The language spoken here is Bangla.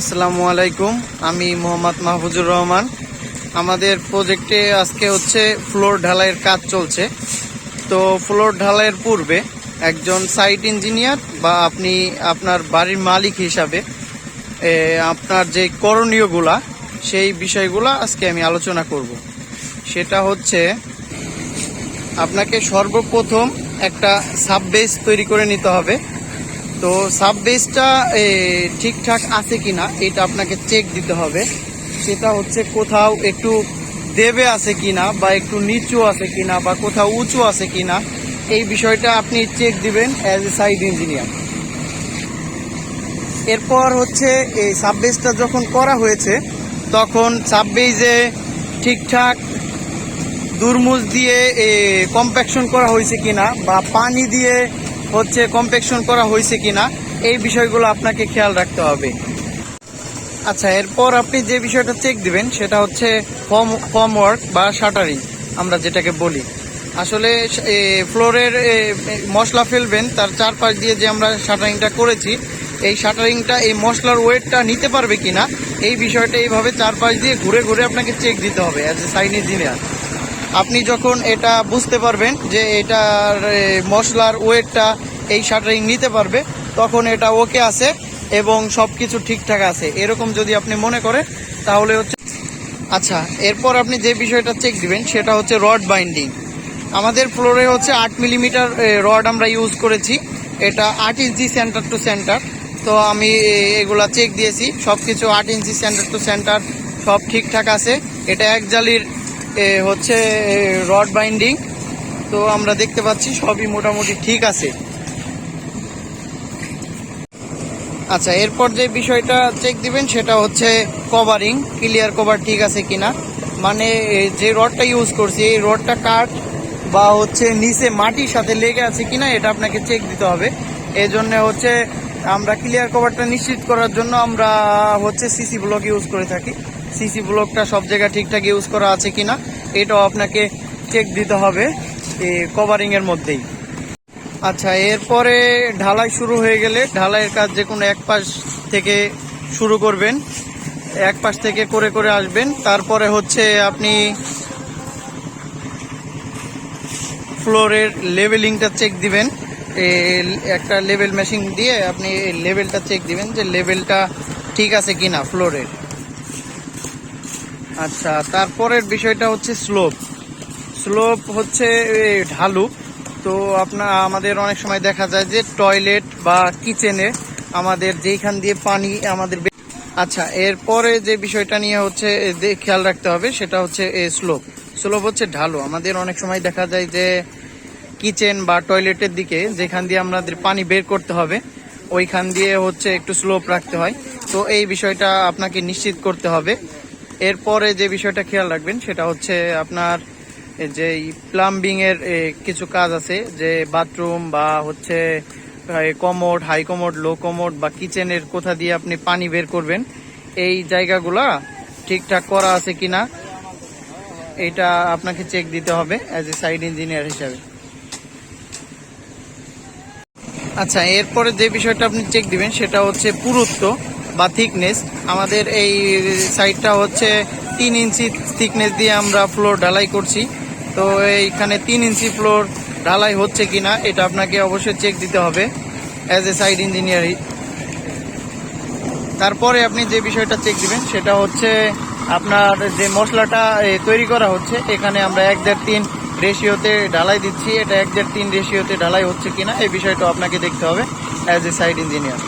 আসসালামু আলাইকুম, আমি মোহাম্মদ মাহফুজুর রহমান। আমাদের প্রজেক্টে আজকে হচ্ছে ফ্লোর ঢালাইয়ের কাজ চলছে। তো ফ্লোর ঢালাইয়ের পূর্বে একজন সাইট ইঞ্জিনিয়ার বা আপনি আপনার বাড়ির মালিক হিসাবে আপনার যে করণীয়গুলা, সেই বিষয়গুলা আজকে আমি আলোচনা করব। সেটা হচ্ছে, আপনাকে সর্বপ্রথম একটা সাব বেস তৈরি করে নিতে হবে। তো সাব বেসটা ঠিকঠাক আছে কি না এটা আপনাকে চেক দিতে হবে। সেটা হচ্ছে কোথাও একটু দেবে আছে কি না বা একটু নিচু আছে কি না বা কোথাও উঁচু আছে কি না এই বিষয়টা আপনি চেক দিবেন অ্যাজ এ সাইড ইঞ্জিনিয়ার এরপর হচ্ছে এই সাববেসটা যখন করা হয়েছে, তখন সাববেজে ঠিকঠাক দুর্মুজ দিয়ে কম্প্যাকশন করা হয়েছে কিনা, বা পানি দিয়ে হচ্ছে কম্প্যাকশন করা হয়েছে কিনা, এই বিষয়গুলো আপনাকে খেয়াল রাখতে হবে। আচ্ছা এরপর আপনি যে বিষয়টা চেক দিবেন, সেটা হচ্ছে ফর্ম ফর্ম ওয়ার্ক বা শাটারিং আমরা যেটাকে বলি। আসলে ফ্লোরের মশলা ফেলবেন, তার চারপাশ দিয়ে যে আমরা শাটারিংটা করেছি, এই শাটারিংটা এই মশলার ওয়েটটা নিতে পারবে কিনা, এই বিষয়টা এইভাবে চারপাশ দিয়ে ঘুরে ঘুরে আপনাকে চেক দিতে হবে অ্যাজ এ সাইন ইঞ্জিনিয়ার আপনি যখন এটা বুঝতে পারবেন যে এটার মশলার ওয়েটটা এই শাটারিং নিতে পারবে, তখন এটা ওকে আছে এবং সব কিছু ঠিকঠাক আছে। এরকম যদি আপনি মনে করেন, তাহলে হচ্ছে আচ্ছা এরপর আপনি যে বিষয়টা চেক দিবেন, সেটা হচ্ছে রড বাইন্ডিং আমাদের ফ্লোরে হচ্ছে আট মিলিমিটার রড আমরা ইউজ করেছি। এটা আট ইঞ্চি সেন্টার টু সেন্টার তো আমি এগুলা চেক দিয়েছি। সব কিছু আট ইঞ্চি সেন্টার টু সেন্টার সব ঠিকঠাক আছে। এটা এক জালির হচ্ছে রড বাইন্ডিং। তো আমরা দেখতে পাচ্ছি সবই মোটামুটি ঠিক আছে। আচ্ছা এরপর যে বিষয়টা চেক দিবেন সেটা হচ্ছে কভারিং ক্লিয়ার কভার ঠিক আছে কিনা? মানে যে রডটা ইউজ করছি, এই রডটা কাঠ বা হচ্ছে নিচে মাটির সাথে লেগে আছে কিনা এটা আপনাকে চেক দিতে হবে। এই জন্য হচ্ছে আমরা ক্লিয়ার কভারটা নিশ্চিত করার জন্য আমরা হচ্ছে সিসি ব্লক ইউজ করে থাকি। সিসি ব্লকটা সব জায়গায় ঠিকঠাক ইউজ করা আছে কিনা, এটাও আপনাকে চেক দিতে হবে কভারিং এর মধ্যেই। আচ্ছা এরপরে ঢালাই শুরু হয়ে গেলে ঢালাইয়ের কাজ যে কোনো এক পাশ থেকে শুরু করবেন, এক পাশ থেকে করে করে আসবেন। তারপরে হচ্ছে আপনি ফ্লোরের লেভেলিংটা চেক দিবেন। একটা লেভেল মেশিন দিয়ে আপনি লেভেলটা চেক দিবেন যে লেভেলটা ঠিক আছে কিনা ফ্লোরের আচ্ছা তারপরের বিষয়টা হচ্ছে স্লোপ। স্লোপ হচ্ছে ঢালু। তো আপনার আমাদের অনেক সময় দেখা যায় যে টয়লেট বা কিচেনে আমাদের যেইখান দিয়ে পানি আমাদের আচ্ছা এরপরে যে বিষয়টা নিয়ে হচ্ছে খেয়াল রাখতে হবে সেটা হচ্ছে স্লোপ। স্লোপ হচ্ছে ঢালু। আমাদের অনেক সময় দেখা যায় যে কিচেন বা টয়লেটের দিকে যেখান দিয়ে আমাদের পানি বের করতে হবে, ওইখান দিয়ে হচ্ছে একটু স্লোপ রাখতে হয়। তো এই বিষয়টা আপনাকে নিশ্চিত করতে হবে। এরপরে যে বিষয়টা খেয়াল রাখবেন সেটা হচ্ছে আপনার যে প্লাম্বিং এর এ, কিছু কাজ আছে যে বাথরুম বা হচ্ছে commode high commode low commode বা কিচেনের কোথা দিয়ে আপনি পানি বের করবেন এই জায়গাগুলা ঠিকঠাক করা আছে কিনা এটা আপনাকে চেক দিতে হবে অ্যাজ এ সাইড ইঞ্জিনিয়ার হিসাবে। আচ্ছা এরপরে যে বিষয়টা আপনি চেক দিবেন সেটা হচ্ছে পুরুত্ব। বা থিকনেস আমাদের এই সাইডটা হচ্ছে তিন ইঞ্চি থিকনেস দিয়ে আমরা ফ্লোর ঢালাই করছি। তো এইখানে তিন ইঞ্চি ফ্লোর ঢালাই হচ্ছে কি না এটা আপনাকে অবশ্যই চেক দিতে হবে অ্যাজ এ সাইড ইঞ্জিনিয়ার তারপরে আপনি যে বিষয়টা চেক দিবেন, সেটা হচ্ছে আপনার যে মশলাটা তৈরি করা হচ্ছে, এখানে আমরা এক দেড় তিন রেশিওতে ঢালাই দিচ্ছি। এটা এক দেড় তিন রেশিওতে ঢালাই হচ্ছে কিনা, এই বিষয়টা আপনাকে দেখতে হবে অ্যাজ এ সাইড ইঞ্জিনিয়ার